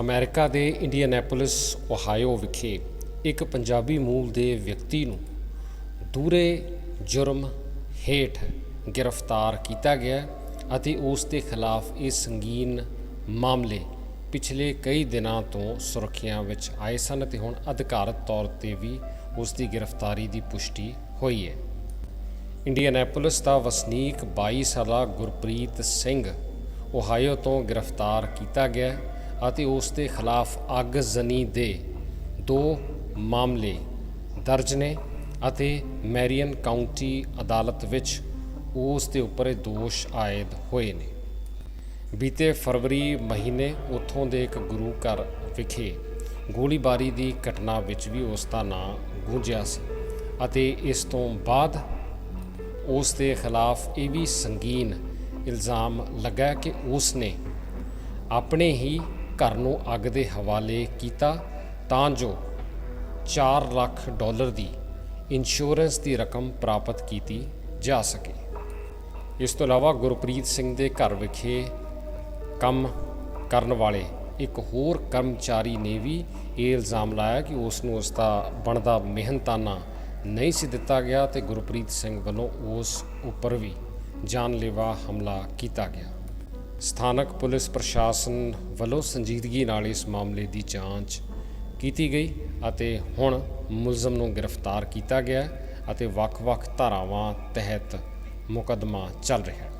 America ਦੇ ਇੰਡੀਅਨਾਪੋਲਿਸ ਓਹਾਇਓ ਵਿਖੇ ਇੱਕ ਪੰਜਾਬੀ ਮੂਲ ਦੇ ਵਿਅਕਤੀ ਨੂੰ ਦੂਰੇ ਜੁਰਮ ਹੇਠ ਗ੍ਰਿਫਤਾਰ ਕੀਤਾ ਗਿਆ ਅਤੇ ਉਸ ਦੇ ਖਿਲਾਫ ਇਹ ਸੰਗੀਨ ਮਾਮਲੇ ਪਿਛਲੇ ਕਈ ਦਿਨਾਂ ਤੋਂ ਸੁਰਖੀਆਂ ਵਿੱਚ ਆਏ ਸਨ ਤੇ ਹੁਣ ਅਧਿਕਾਰਤ ਤੌਰ ਤੇ ਵੀ ਉਸ ਦੀ ਗ੍ਰਿਫਤਾਰੀ ਦੀ ਪੁਸ਼ਟੀ ਹੋਈ ਹੈ। ਇੰਡੀਅਨਾਪੋਲਿਸ ਦਾ ਵਸਨੀਕ 22 ਸਾਲਾ ਗੁਰਪ੍ਰੀਤ ਸਿੰਘ, ਓਹਾਇਓ ਤੋਂ ਗ੍ਰਿਫਤਾਰ ਕੀਤਾ ਗਿਆ ਅਤੇ ਉਸ ਦੇ ਖਿਲਾਫ ਅੱਗਜ਼ਨੀ ਦੇ ਦੋ ਮਾਮਲੇ ਦਰਜ ਨੇ ਅਤੇ ਮੈਰੀਅਨ ਕਾਉਂਟੀ ਅਦਾਲਤ ਵਿੱਚ ਉਸ ਦੇ ਉੱਪਰ ਦੋਸ਼ ਆਇਦ ਹੋਏ ਨੇ। ਬੀਤੇ ਫਰਵਰੀ ਮਹੀਨੇ ਉੱਥੋਂ ਦੇ ਇੱਕ ਗੁਰੂ ਘਰ ਵਿਖੇ ਗੋਲੀਬਾਰੀ ਦੀ ਘਟਨਾ ਵਿੱਚ ਵੀ ਉਸ ਦਾ ਨਾਂ ਗੂੰਜਿਆ ਸੀ ਅਤੇ ਇਸ ਤੋਂ ਬਾਅਦ ਉਸ ਦੇ ਖਿਲਾਫ ਇਹ ਵੀ ਸੰਗੀਨ ਇਲਜ਼ਾਮ ਲੱਗਾ ਕਿ ਉਸ ਨੇ ਆਪਣੇ ਹੀ ਘਰ ਨੂੰ ਅੱਗ ਦੇ ਹਵਾਲੇ ਕੀਤਾ ਤਾਂ ਜੋ 4 ਲੱਖ ਡਾਲਰ ਦੀ ਇੰਸ਼ੋਰੈਂਸ ਦੀ ਰਕਮ ਪ੍ਰਾਪਤ ਕੀਤੀ ਜਾ ਸਕੇ। ਇਸ ਤੋਂ ਇਲਾਵਾ ਗੁਰਪ੍ਰੀਤ ਸਿੰਘ ਦੇ ਘਰ ਵਿਖੇ ਕੰਮ ਕਰਨ ਵਾਲੇ ਇੱਕ ਹੋਰ ਕਰਮਚਾਰੀ ਨੇ ਵੀ ਇਹ ਇਲਜ਼ਾਮ ਲਾਇਆ ਕਿ ਉਸ ਨੂੰ ਉਸ ਦਾ ਬਣਦਾ ਮਿਹਨਤਾਨਾ ਨਹੀਂ ਸੀ ਦਿੱਤਾ ਗਿਆ ਤੇ ਗੁਰਪ੍ਰੀਤ ਸਿੰਘ ਵੱਲੋਂ ਉਸ ਉੱਪਰ ਵੀ ਜਾਨਲੇਵਾ ਹਮਲਾ ਕੀਤਾ ਗਿਆ। ਸਥਾਨਕ ਪੁਲਿਸ ਪ੍ਰਸ਼ਾਸਨ ਵੱਲੋਂ ਸੰਜੀਦਗੀ ਨਾਲ ਇਸ ਮਾਮਲੇ ਦੀ ਜਾਂਚ ਕੀਤੀ ਗਈ ਅਤੇ ਹੁਣ ਮੁਲਜ਼ਮ ਨੂੰ ਗ੍ਰਿਫਤਾਰ ਕੀਤਾ ਗਿਆ ਅਤੇ ਵੱਖ-ਵੱਖ ਧਾਰਾਵਾਂ ਤਹਿਤ ਮੁਕੱਦਮਾ ਚੱਲ ਰਿਹਾ ਹੈ।